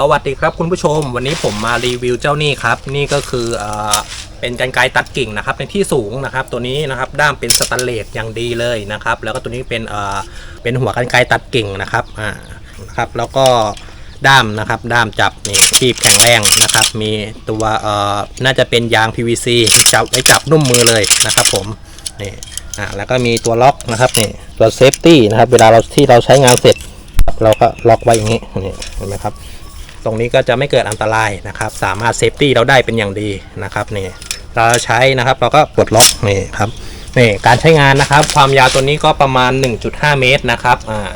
สวัสดีครับคุณผู้ชม วันนี้ผมมารีวิวเจ้านี่ครับ นี่ก็คือเอเป็นกันไกรตัดกิ่งนะครับในที่สูงนะครับ ตัวนี้นะครับด้ามเป็นสแตนเลสอย่างดีเลยนะครับ แล้วก็ตัวนี้เป็นเเป็นหัวกันไกรตัดกิ่งนะครับอ่านะครับแล้วก็ด้ามนะครับด้ามจับนี่คีบแข็งแรงนะครับ มีตัวเอ่อน่าจะเป็นยาง PVC จับไว้จับนุ่มมือเลยนะครับผมนี่อ่าแล้วก็มีตัวล็อกนะครับนี่ตัวเซฟตี้นะครับเวลาเราที่เราใช้งานเสร็จ เราก็ล็อกไว้อย่างนี้นี่เห็นไหมครับ ตรงนี้ก็จะไม่เกิดอันตรายนะครับ สามารถเซฟตี้เราได้เป็นอย่างดีนะครับนี่เราใช้นะครับเราก็ปลดล็อกนี่ครับนี่การใช้งานนะครับ ความยาวตัวนี้ก็ประมาณ 1.5 เมตรนะครับอ่า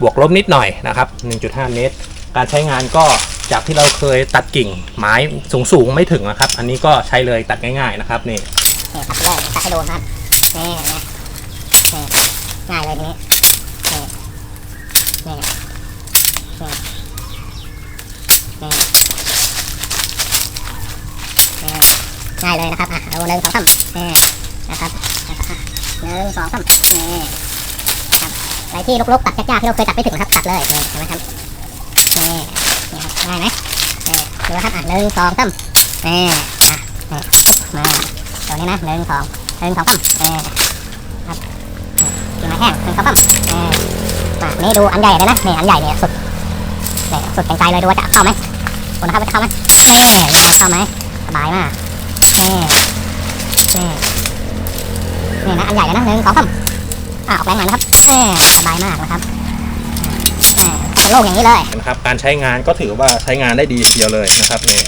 บวกลบนิดหน่อยนะครับ 1.5 เมตร การใช้งานก็จากที่เราเคยตัดกิ่งไม้สูงๆไม่ถึงนะครับ อันนี้ก็ใช้เลยตัดง่ายๆนะครับนี่นี่ตัดเลยตัดให้โดนครับนี่นะนี่ง่ายเลยทีนี้นี่นี่นี่ ง่ายเลยนะครับอะเอาหนึ่งสองสามนี่นะครับหนึ่งสองสามนี่ครับอะไรที่ลกๆตัดยากๆที่เราเคยตัดไม่ถึงนะครับตัดเลยนี่เห็นไหมครับนี่นี่ครับง่ายไหมนี่ดูนะครับอะหนึ่งสองสามนี่อะนี่มาตัวนี้นะหนึ่งสองหนึ่งสองสามเออครับกินมาแห้งหนึ่งสองสามเออมานี่ดูอันใหญ่เลยนะนี่อันใหญ่เนี่ยสุด นี่สุดไกลๆเลยดูว่าจะเข้าไหมคุณนะครับว่าจะเข้าไหมนี่ดูนะเข้าไหมสบายมากนี่นี่นี่นะอันใหญ่เลยนะหนึ่งสองสามอะออกแรงหน่อยนะครับเออสบายมากนะครับเออถ้าเป็นโล่งอย่างนี้เลยนะครับการใช้งานก็ถือว่าใช้งานได้ดีเดียวเลยนะครับนี่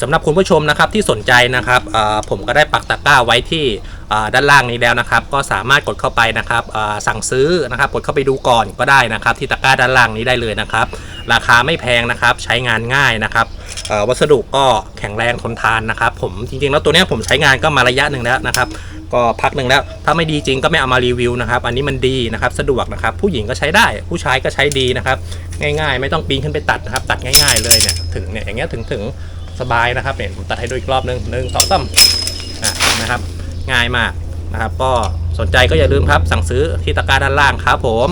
สำหรับคุณผู้ชมนะครับที่สนใจนะครับผมก็ได้ปักตะกร้าไว้ที่ด้านล่างนี้แล้วนะครับ ก็สามารถกดเข้าไปนะครับสั่งซื้อนะครับ กดเข้าไปดูก่อนก็ได้นะครับ ที่ตะกร้าด้านล่างนี้ได้เลยนะครับ ราคาไม่แพงนะครับ ใช้งานง่ายนะครับวัสดุก็แข็งแรงทนทานนะครับ ผมจริงๆ แล้วตัวนี้ผมใช้งานก็มาระยะหนึ่งแล้วนะครับ ก็พักหนึ่งแล้ว ถ้าไม่ดีจริงก็ไม่เอามารีวิวนะครับ อันนี้มันดีนะครับ สะดวกนะครับ ผู้หญิงก็ใช้ได้ ผู้ชายก็ใช้ดีนะครับ ง่ายๆ ไม่ต้องปีนขึ้นไปตัดนะครับ ตัดง่ายๆเลยเนี่ยถึงเนี่ยอย่างเงี้ยถึงถึงสบายนะครับเนี่ยผมตัดให้ดูอีกรอบหนึ่งหนึ่งสองสามอะนะครับ ง่ายมากนะครับ ก็สนใจก็อย่าลืมครับ สั่งซื้อที่ตะกร้าด้านล่างครับผม